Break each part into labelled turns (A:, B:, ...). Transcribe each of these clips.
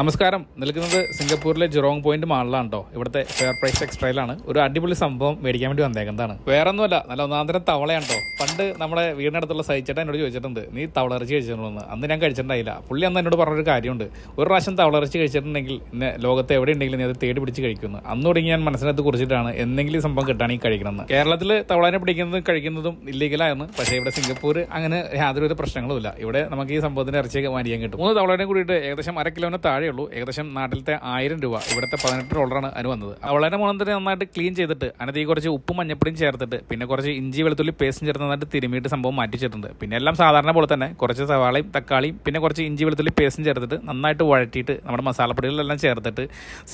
A: നമസ്കാരം. നിൽക്കുന്നത് സിംഗപ്പൂരിലെ ജിറോങ് പോയിന്റ് മാളിലാണ് കേട്ടോ ഇവിടുത്തെ ഫെയർ പ്രൈസ് എക്സ്ട്രയിലാണ് ഒരു അടിപൊളി സംഭവം മേടിക്കാൻ വേണ്ടി വന്നേക്കുന്നതാണ്. വേറെ ഒന്നുമല്ല നല്ല ഒന്നാന്തരം തവളയാണ് കേട്ടോ പണ്ട് നമ്മുടെ വീടിനടുത്തുള്ള സഹിച്ചേട്ടൻ എന്നോട് ചോദിച്ചിട്ടുണ്ട് നീ തവളയിറച്ചി കഴിച്ചിട്ടുണ്ടെന്ന്? അന്ന് ഞാൻ കഴിച്ചിട്ടുണ്ടായില്ല. പുള്ളി അന്ന് എന്നോട് പറഞ്ഞൊരു കാര്യമുണ്ട്. ഒരു പ്രാവശ്യം തവളയിറച്ചി കഴിച്ചിട്ടുണ്ടെങ്കിൽ ഇന്ന് ലോകത്ത് എവിടെ ഉണ്ടെങ്കിലും നീ അത് തേടി പിടിച്ച് കഴിക്കുന്നു അന്ന് തുടങ്ങി ഞാൻ മനസ്സിനകത്ത് കുറിച്ചിട്ടാണ് എന്തെങ്കിലും സംഭവം കിട്ടുകയാണെങ്കിൽ കഴിക്കണമെന്ന്. കേരളത്തിൽ തവളനെ പിടിക്കുന്നതും കഴിക്കുന്നതും ഇല്ലീഗലായിരുന്നു പക്ഷേ ഇവിടെ സിംഗപ്പൂർ അങ്ങനെ യാതൊരു പ്രശ്നങ്ങളും ഇല്ല ഇവിടെ നമുക്ക് ഈ സംഭവത്തിന്റെ ഇറച്ചിയൊക്കെ വാങ്ങിക്കാൻ കിട്ടും. മൂന്ന് തവളനെ കൂടിയിട്ട് ഏകദേശം അര കിലോന് താഴെയുള്ളൂ. ഏകദേശം നാട്ടിലത്തെ ആയിരം രൂപ. ഇവിടുത്തെ പതിനെട്ട് ഡോളറാണ് അനു വന്നത്. വളരെ തന്നെ നന്നായിട്ട് ക്ലീൻ ചെയ്തിട്ട് അതിനകത്ത് ഈ കുറച്ച് ഉപ്പും മഞ്ഞപ്പൊടിയും ചേർത്തിട്ട് പിന്നെ കുറച്ച് ഇഞ്ചി വെളുത്തുള്ളി പേസ്റ്റും ചേർത്ത് നന്നായിട്ട് തിരുമിയിട്ട് സംഭവം മാറ്റി വെച്ചിട്ടുണ്ട്. പിന്നെ എല്ലാം സാധാരണ പോലെ തന്നെ കുറച്ച് സവാളയും തക്കാളിയും പിന്നെ കുറച്ച് ഇഞ്ചി വെളുത്തുള്ളി പേസ്റ്റും ചേർത്തിട്ട് നന്നായിട്ട് വഴറ്റിയിട്ട് നമ്മുടെ മസാലപ്പൊടികളെല്ലാം ചേർത്തിട്ട്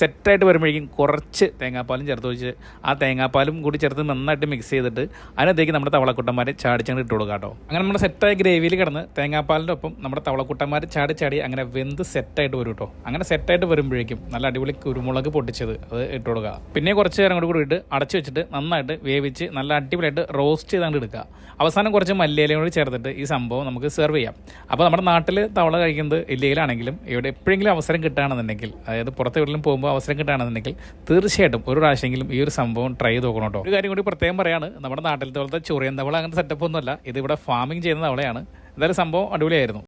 A: സെറ്റായിട്ട് വരുമ്പോഴേക്കും കുറച്ച് തേങ്ങാപ്പാലും ചേർത്ത് വെച്ച് ആ തേങ്ങാപ്പാലും കൂടി ചേർത്ത് നന്നായിട്ട് മിക്സ് ചെയ്തിട്ട് അതിനകത്തേക്ക് നമ്മുടെ തവളക്കുട്ടന്മാരെ ചാടിച്ചങ്ങ് ഇട്ട് കൊടുക്കുക കേട്ടോ. അങ്ങനെ നമ്മുടെ സെറ്റായ ഗ്രേവിയിൽ കിടന്ന് തേങ്ങാപ്പാലിന്റെ ഒപ്പം നമ്മുടെ തവളക്കുട്ടന്മാർ ചാടി ചാടി അങ്ങനെ വെന്ത് സെറ്റായിട്ട് വരും കേട്ടോ. അങ്ങനെ സെറ്റായിട്ട് വരുമ്പോഴേക്കും നല്ല അടിപൊളി കുരുമുളക് പൊട്ടിച്ചത് അത് ഇട്ട് കൊടുക്കുക പിന്നെ കുറച്ച് നേരം കൂടി ഇട്ട് അടച്ചു വെച്ചിട്ട് നന്നായിട്ട് വേവിച്ച് നല്ല അടിപൊളിയായിട്ട് റോസ്റ്റ് ചെയ്താണ്ട് എടുക്കുക. അവസാനം കുറച്ച് മല്ലിയിലയും കൂടി ചേർത്തിട്ട് ഈ സംഭവം നമുക്ക് സെർവ് ചെയ്യാം. അപ്പോൾ നമ്മുടെ നാട്ടിൽ തവള കഴിക്കുന്നത് ഇല്ലയിലാണെങ്കിലും ഇവിടെ എപ്പോഴെങ്കിലും അവസരം കിട്ടുകയാണെന്നുണ്ടെങ്കിൽ അതായത് പുറത്ത് വീട്ടിലും പോകുമ്പോൾ അവസരം കിട്ടുകയാണെന്നുണ്ടെങ്കിൽ തീർച്ചയായിട്ടും ഒരു പ്രാവശ്യമെങ്കിലും ഈ ഒരു സംഭവം ട്രൈ ചെയ്ത് നോക്കണം കേട്ടോ. ഒരു കാര്യം കൂടി പ്രത്യേകം പറയാണ് നമ്മുടെ നാട്ടിലത്തെ പോലത്തെ ചൊറിയൻ തവള അങ്ങനത്തെ സെറ്റപ്പ് ഒന്നുമല്ല. ഇത് ഇവിടെ ഫാമിംഗ് ചെയ്യുന്ന തവളയാണ്. എന്തായാലും സംഭവം അടിപൊളിയായിരുന്നു.